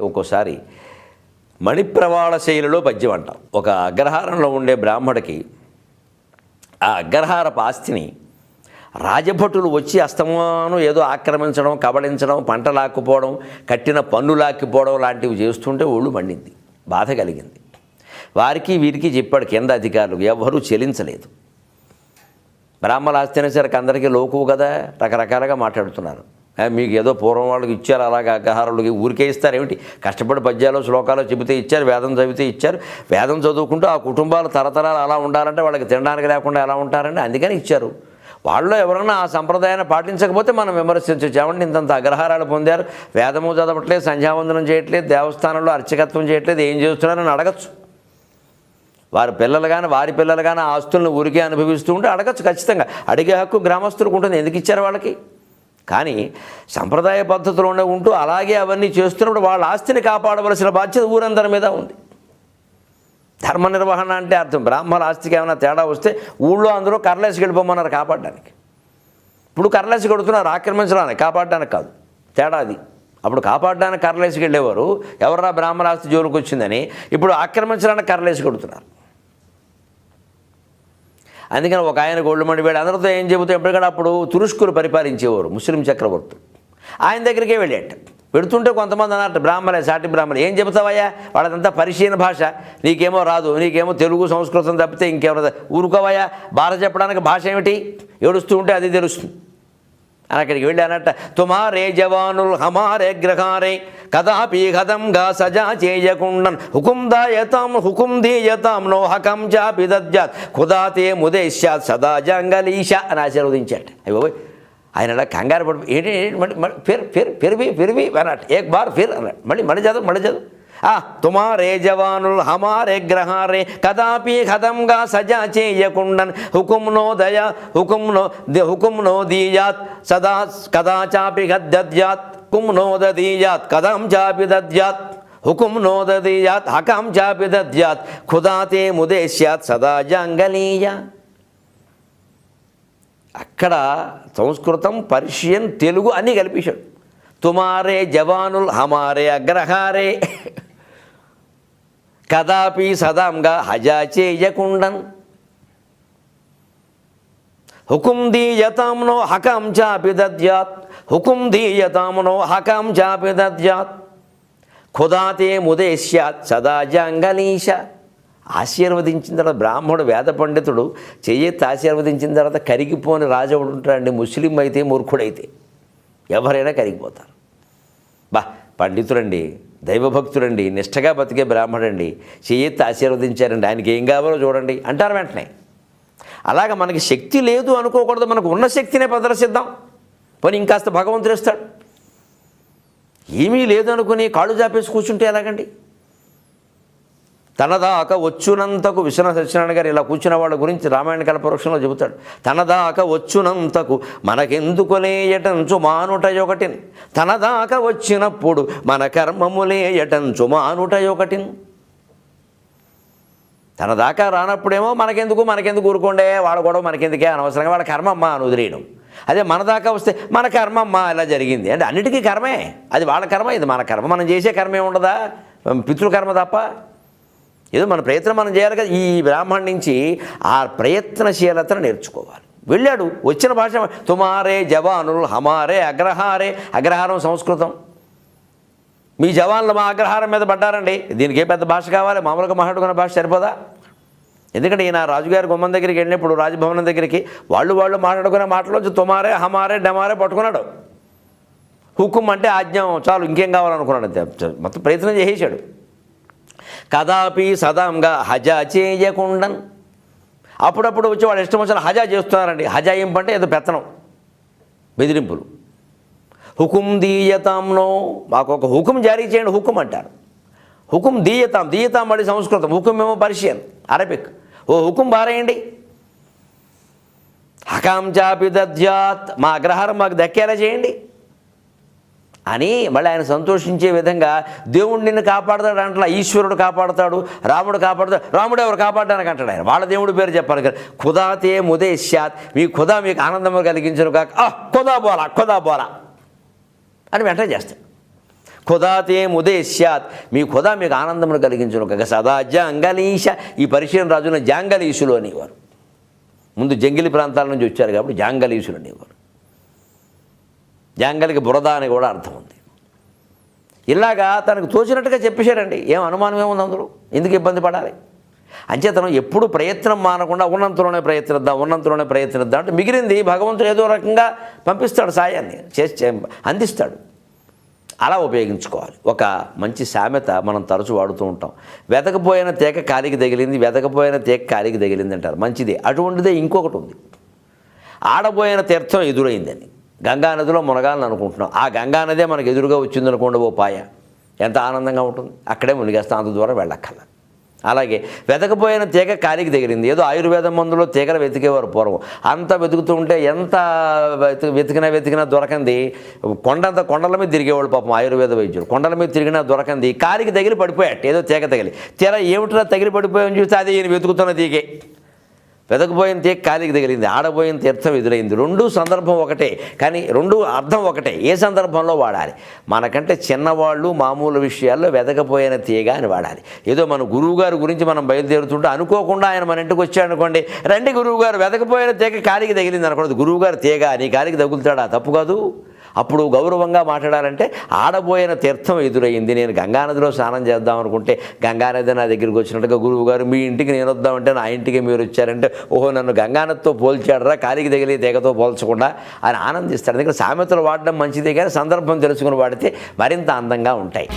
ఒక్కోసారి మణిప్రవాళ శైలిలో పద్యం అంటాం. ఒక అగ్రహారంలో ఉండే బ్రాహ్మడికి ఆ అగ్రహారపు ఆస్తిని రాజభటులు వచ్చి అస్తమానం ఏదో ఆక్రమించడం కబళించడం పంట లాక్కుపోవడం కట్టిన పన్ను లాక్కిపోవడం లాంటివి చేస్తుంటే ఒళ్ళు మండింది బాధ కలిగింది. వారికి వీరికి చెప్పాడు కింద అధికారులు ఎవరూ చెల్లించలేదు బ్రాహ్మణ ఆస్తి అనేసరికి అందరికీ లోకువు కదా రకరకాలుగా మాట్లాడుతున్నారు. మీకు ఏదో పూర్వం వాళ్ళకి ఇచ్చారు అలాగా అగ్రహారులకి ఊరికే ఇస్తారు ఏమిటి? కష్టపడి పద్యాలు శ్లోకాలు చెబితే ఇచ్చారు వేదం చదివితే ఇచ్చారు. వేదం చదువుకుంటూ ఆ కుటుంబాలు తరతరాలు అలా ఉండాలంటే వాళ్ళకి తినడానికి లేకుండా ఎలా ఉంటారండి? అందుకని ఇచ్చారు. వాళ్ళు ఎవరైనా ఆ సంప్రదాయాన్ని పాటించకపోతే మనం విమర్శించవచ్చు. ఏమంటే ఇంతంత అగ్రహారాలు పొందారు వేదము చదవట్లేదు సంధ్యావందనం చేయట్లేదు దేవస్థానంలో అర్చకత్వం చేయట్లేదు ఏం చేస్తున్నారని అడగచ్చు. వారి పిల్లలు కానీ వారి పిల్లలు కానీ ఆస్తులను ఊరికే అనుభవిస్తూ ఉంటే అడగచ్చు ఖచ్చితంగా. అడిగే హక్కు గ్రామస్తులకు ఉంటుంది. ఎందుకు ఇచ్చారు వాళ్ళకి? కానీ సంప్రదాయ పద్ధతిలోనే ఉంటూ అలాగే అవన్నీ చేస్తున్నప్పుడు వాళ్ళ ఆస్తిని కాపాడవలసిన బాధ్యత ఊరందరి మీద ఉంది. ధర్మ నిర్వహణ అంటే అర్థం. బ్రాహ్మణ ఆస్తికి ఏమైనా తేడా వస్తే ఊళ్ళో అందరూ కర్లేసి వెళ్ళిపోమన్నారు కాపాడడానికి. ఇప్పుడు కర్లేసి కొడుతున్నారు ఆక్రమించడానికి కాపాడడానికి కాదు. తేడా అది. అప్పుడు కాపాడడానికి కర్లేసి వెళ్ళేవారు ఎవర్రా బ్రాహ్మణ ఆస్తి జోలికి వచ్చిందని ఇప్పుడు ఆక్రమించడానికి కర్లేసి కొడుతున్నారు అందుకని ఒక ఆయన గోల్డ్ మండి వేడు అందరితో ఏం చెబుతూ ఎప్పటికప్పుడు అప్పుడు తురుష్కులు పరిపాలించేవారు ముస్లిం చక్రవర్తులు. ఆయన దగ్గరికే వెళ్ళేట. పెడుతుంటే కొంతమంది అన్నట్టు బ్రాహ్మణే సాటి బ్రాహ్మణే ఏం చెబుతావయ్యా? వాళ్ళదంతా పరిశీలన భాష. నీకేమో రాదు నీకేమో తెలుగు సంస్కృతం తప్పితే ఇంకేమో ఊరుకోవయ్యా భారత చెప్పడానికి భాష ఏమిటి? ఏడుస్తూ ఉంటే అది తెలుస్తుంది. అని అక్కడికి వెళ్ళి అన్నట్ట తుమారే జవానుల్ హమారే గ్రహారే కదాపి హతంగా సజా చేయకుండన్ హుకుం దాయతాం హుకుం దీయతాం నోహకం చాపి దద్యాత్ కుదాతే ముదేశ్యాత్ సదా జంగలీష అని ఆశీర్వదించాడు అయ్యో ఆయన అలా కంగారు పడి ఏంటి ఫిర్ ఫిర్ ఫిర్వి ఫిర్వి అన్నట్టు ఏక్ బార్ ఫిర్ అన్నాడు మళ్ళీ మళ్ళీ చదువు మళ్ళీ చదువు ఆ తుమారే జవానులు హమారే గ్రహారే కదాపి కథంగా సజా చేయకుండన్ హుకుం దయ హుకుం నో దీయాత్ సదా కదాచాపి గద్యాత్ కుం నోదీయాత్ కథం చాపి దద్యాత్ హుకుం నోదీయాత్ హకం హకాం చాపి దద్యాత్ ఖుదాతే ముదేశ్యాత్ సదా జంగలీయ. అక్కడ సంస్కృతం పర్షియన్ తెలుగు అన్నీ కల్పించాడు. తుమారే జవానుల్ హమారే అగ్రహారే. కదాపి సదాంగా హజా చేయకుండన్ హుకుం దీయతాంనో హకం చాపి దద్యాత్. హుకుం దీయతాంనో హకం చాపి దద్యాత్ ఖుదాతే ముదేశ్యాత్ సదా జంగలీష ఆశీర్వదించిన తర్వాత బ్రాహ్మణుడు వేద పండితుడు చెయ్యెత్తి ఆశీర్వదించిన తర్వాత కరిగిపోని రాజవుడు ఉంటాడండి ముస్లిం అయితే మూర్ఖుడైతే. ఎవరైనా కరిగిపోతారు. బా పండితుడండి దైవభక్తుడండి నిష్టగా బతికే బ్రాహ్మణండి చెయ్యెత్తి ఆశీర్వదించారండి ఆయనకి ఏం కావాలో చూడండి అంటారు వెంటనే. అలాగ మనకి శక్తి లేదు అనుకోకూడదు మనకు ఉన్న శక్తినే ప్రదర్శిద్దాం. పని ఇంకాస్త భగవంతుడు ఇస్తాడు ఏమీ లేదనుకుని కాళ్ళు జాపేసి కూర్చుంటే ఎలాగండి? తనదాక వచ్చునంతకు విశ్వనాథ సత్యనారాయణ గారు ఇలా కూర్చున్న వాళ్ళ గురించి రామాయణ కల్పవృక్షంలో చెబుతాడు. తనదాక వచ్చునంతకు మనకెందుకులేయటంచు మానుటయొకటిన్? తనదాక వచ్చినప్పుడు మన కర్మములేయటంచు మానుటయొకటిన్? తన దాకా రానప్పుడేమో మనకెందుకు మనకెందుకు ఊరుకోండే? వాడు కూడా మనకెందుకే? అనవసరంగా వాళ్ళ కర్మమ్మ అని వదిలేయడం అదే మన దాకా వస్తే మన కర్మమ్మ ఇలా జరిగింది. అంటే అన్నిటికీ కర్మే. అది వాళ్ళ కర్మ ఇది మన కర్మ. మనం చేసే కర్మ ఏముండదా పితృకర్మ తప్ప. ఏదో మన ప్రయత్నం మనం చేయాలి కదా. ఈ బ్రాహ్మణ్ నుంచి ఆ ప్రయత్నశీలతను నేర్చుకోవాలి. వెళ్ళాడు వచ్చిన భాష తుమారే జవానులు హమారే అగ్రహారే. అగ్రహారం సంస్కృతం. మీ జవాన్లు మా అగ్రహారం మీద పడ్డారండి. దీనికి ఏ పెద్ద భాష కావాలి? మామూలుగా మాట్లాడుకున్న భాష సరిపోదా? ఎందుకంటే ఈయన రాజుగారి గుమ్మం దగ్గరికి వెళ్ళినప్పుడు రాజభవనం దగ్గరికి వాళ్ళు వాళ్ళు మాట్లాడుకునే మాటలోంచి తుమారే హమారే డమారే పట్టుకున్నాడు. హుకుం అంటే ఆజ్ఞం చాలు ఇంకేం కావాలనుకున్నాడు. మొత్తం ప్రయత్నం చేసేసాడు. కదాపి సదాంగా హజా చేయకుండన్. అప్పుడప్పుడు వచ్చి వాళ్ళు ఇష్టం వచ్చిన హజా చేస్తున్నారండి. హజాయింపు అంటే ఏదో పెత్తనం బెదిరింపులు. హుకుం దీయతాంనో మాకు ఒక హుకుం జారీ చేయండి హుకుం అంటారు. హుకుం దీయతాం దీయతాం మళ్ళీ సంస్కృతం హుకుం ఏమో పర్షియన్. అరబిక్. ఓ హుకుం బారేయండి హకాంచాపి దద్యాత్ మా అగ్రహారం మాకు దక్కేలా చేయండి. అని మళ్ళీ ఆయన సంతోషించే విధంగా దేవుడు నిన్ను కాపాడతాడు అంటలా ఈశ్వరుడు కాపాడతాడు రాముడు కాపాడతాడు. రాముడు ఎవరు కాపాడడానికి అంటాడు ఆయన? వాళ్ళ దేవుడి పేరు చెప్పాలి కదా. ఖుదాతే శాత్ మీ ఖుదా మీకు ఆనందము కలిగించను కాక. ఆ ఖుదా బోలా ఖుదా బోలా అని వెంటనే చేస్తాడు. ఖుదాతే ముదేశ్యాత్ మీ ఖుదా మీకు ఆనందమును కలిగించును కనుక సదా జంగలీష ఈ పరిశీలన రాజున జాంగలీసులు అనేవారు ముందు జంగిలి ప్రాంతాల నుంచి వచ్చారు కాబట్టి జాంగలీసులు అనేవారు జాంగలికి బురద అని కూడా అర్థం ఉంది. ఇలాగా తనకు తోచినట్టుగా చెప్పేశారండి. ఏం అనుమానం ఏముంది అందరూ ఎందుకు ఇబ్బంది పడాలి? అంచేతనం ఎప్పుడు ప్రయత్నం మానకుండా ఉన్నంతలోనే ప్రయత్నిద్దాం ఉన్నంతలోనే ప్రయత్నిద్దాం అంటే మిగిలింది భగవంతుడు ఏదో రకంగా పంపిస్తాడు సాయాన్ని. చేసి చే- అందిస్తాడు. అలా ఉపయోగించుకోవాలి. ఒక మంచి సామెత మనం తరచు వాడుతూ ఉంటాం. వెతకపోయిన తేక కాలికి తగిలింది వెతకపోయిన తేక కాలికి తగిలింది అంటారు. మంచిది. అటువంటిదే ఇంకొకటి ఉంది. ఆడబోయిన తీర్థం ఎదురైందని. గంగా నదిలో మునగాలని అనుకుంటున్నాం. ఆ గంగా నదే మనకు ఎదురుగా వచ్చిందనుకోండి ఓ పాయ. ఎంత ఆనందంగా ఉంటుంది. అక్కడే మునిగేస్తాం. అంత దూరం వెళ్ళక్కర్లేదు అలాగే వెతకపోయిన తీగ కాలికి తగిలింది ఏదో ఆయుర్వేదం మందులో తీగలు వెతికేవారు పూర్వం. అంత వెతుకుతుంటే ఎంత వెతికినా వెతికినా దొరకంది. కొండంత కొండల మీద తిరిగేవాళ్ళు పాపం ఆయుర్వేద వైద్యులు. కొండల మీద తిరిగినా దొరకంది. కాలికి తగిలి పడిపోయాట ఏదో తీగ తగిలి. తీరా ఏమిట్రా తగిలి పడిపోయాని చూస్తే అదే ఈయన వెతుకుతున్న తీగే. వెతకపోయిన తీగ కాలికి తగిలింది ఆడబోయిన తీర్థం ఎదురైంది. రెండు సందర్భం ఒకటే కానీ రెండు అర్థం ఒకటే. ఏ సందర్భంలో వాడాలి? మనకంటే చిన్నవాళ్ళు మామూలు విషయాల్లో వెతకపోయిన తీగ అని వాడాలి. ఏదో మన గురువుగారి గురించి మనం బయలుదేరుతుంటే అనుకోకుండా ఆయన మన ఇంటికి వచ్చాడు అనుకోండి రండి గురువుగారు వెతకపోయిన తీగ కాలికి తగిలింది అనకూడదు గురువుగారు తీగ నీ కాలికి తగులుతాడా? తప్పు కాదు. అప్పుడు గౌరవంగా మాట్లాడాలంటే ఆడబోయిన తీర్థం ఎదురయ్యింది. నేను గంగానదిలో స్నానం చేద్దాం అనుకుంటే గంగానది నా దగ్గరికి వచ్చినట్టుగా గురువు గారు మీ ఇంటికి నేను వద్దామంటే నా ఇంటికి మీరు వచ్చారంటే ఓహో నన్ను గంగానదితో పోల్చాడరా కాలికి తగిలి తెగతో పోల్చకుండా అని ఆనందిస్తాడు. అందుకని సామెతలు వాడడం మంచిదే కానీ సందర్భం తెలుసుకుని వాడితే మరింత అందంగా ఉంటాయి.